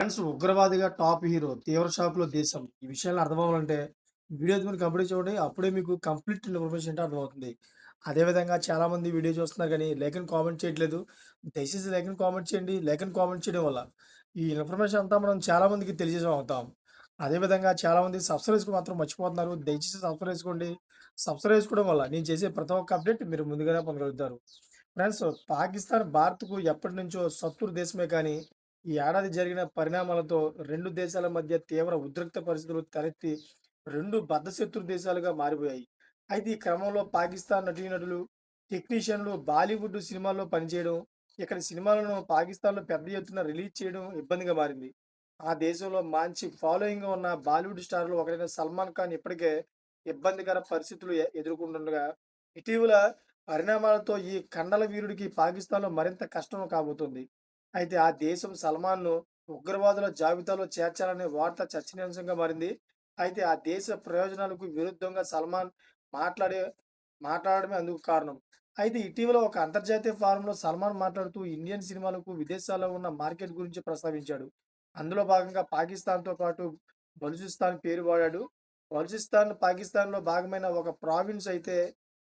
Friends ఉగ్రవాదిగా top hero తీవ్ర షాక్‌లో దేశం. ఈ విషయాన్ని అర్థమవ్వాలంటే వీడియో మీరు కంప్లీట్ చూడండి. అప్పుడే మీకు కంప్లీట్ ఇన్ఫర్మేషన్ అంటే అర్థమవుతుంది. అదే విధంగా చాలామంది వీడియో చూస్తున్నారు కానీ లేఖను కామెంట్ చేయట్లేదు. దయచేసి లేఖను కామెంట్ చేయండి. లేఖను కామెంట్ చేయడం వల్ల ఈ ఇన్ఫర్మేషన్ అంతా మనం చాలామందికి మందికి అవుతాం. అదే విధంగా చాలామంది సబ్స్క్రైబ్ మాత్రం మర్చిపోతున్నారు. దయచేసి సబ్స్క్రైబ్ చేసుకోండి. సబ్స్క్రైబ్ చేసుకోవడం వల్ల నేను చేసే ప్రతి ఒక్క అప్డేట్ మీరు ముందుగానే పొందగలుగుతారు. ఫ్రెండ్స్ పాకిస్తాన్ భారత్‌కు ఎప్పటి నుంచో శత్రు దేశమే కానీ ఈ ఏడాది జరిగిన పరిణామాలతో రెండు దేశాల మధ్య తీవ్ర ఉద్రిక్త పరిస్థితులు తలెత్తి రెండు బద్ధశత్రు దేశాలుగా మారిపోయాయి. అయితే ఈ క్రమంలో పాకిస్తాన్ నటీనటులు, టెక్నీషియన్లు బాలీవుడ్ సినిమాల్లో పనిచేయడం, ఇక్కడి సినిమాలను పాకిస్తాన్‌లో పెద్ద ఎత్తున రిలీజ్ చేయడం ఇబ్బందిగా మారింది. ఆ దేశంలో మంచి ఫాలోయింగ్ ఉన్న బాలీవుడ్ స్టార్లు ఒకరైన సల్మాన్ ఖాన్ ఇప్పటికే ఇబ్బందికర పరిస్థితులు ఎదుర్కొంటుండగా, ఇటీవల పరిణామాలతో ఈ కండల వీరుడికి పాకిస్తాన్‌లో మరింత కష్టం కాబోతుంది అయితే ఆ దేశం సల్మాన్‌ను ఉగ్రవాదుల జాబితాలో చేర్చాలనే వార్త చర్చనీయాంశంగా మారింది. అయితే ఆ దేశ ప్రయోజనాలకు విరుద్ధంగా సల్మాన్ మాట్లాడే మాట్లాడడమే అందుకు కారణం. అయితే ఇటీవల ఒక అంతర్జాతీయ ఫారంలో సల్మాన్ మాట్లాడుతూ ఇండియన్ సినిమాలకు విదేశాల్లో ఉన్న మార్కెట్ గురించి ప్రస్తావించాడు. అందులో భాగంగా పాకిస్తాన్‌తో పాటు బలుచిస్తాన్ పేరు వాడాడు. బలుచిస్తాన్ పాకిస్తాన్‌లో భాగమైన ఒక ప్రావిన్స్ అయితే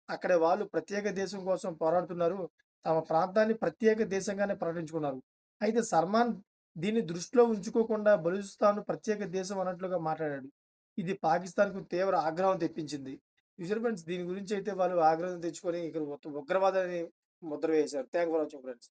అక్కడి వాళ్ళు ప్రత్యేక దేశం కోసం పోరాడుతున్నారు. తమ ప్రాంతాన్ని ప్రత్యేక దేశంగానే ప్రకటించుకున్నారు. అయితే సల్మాన్ దీన్ని దృష్టిలో ఉంచుకోకుండా బలూచిస్తాన్‌ను ప్రత్యేక దేశం అన్నట్లుగా మాట్లాడాడు. ఇది పాకిస్తాన్‌కు తీవ్ర ఆగ్రహం తెప్పించింది. యూజర్ ఫ్రెండ్స్ దీని గురించి అయితే వాళ్ళు ఆగ్రహం తెచ్చుకొని ఇక్కడ ఉగ్రవాదాన్ని ముద్ర వేశారు. Thank for watching friends.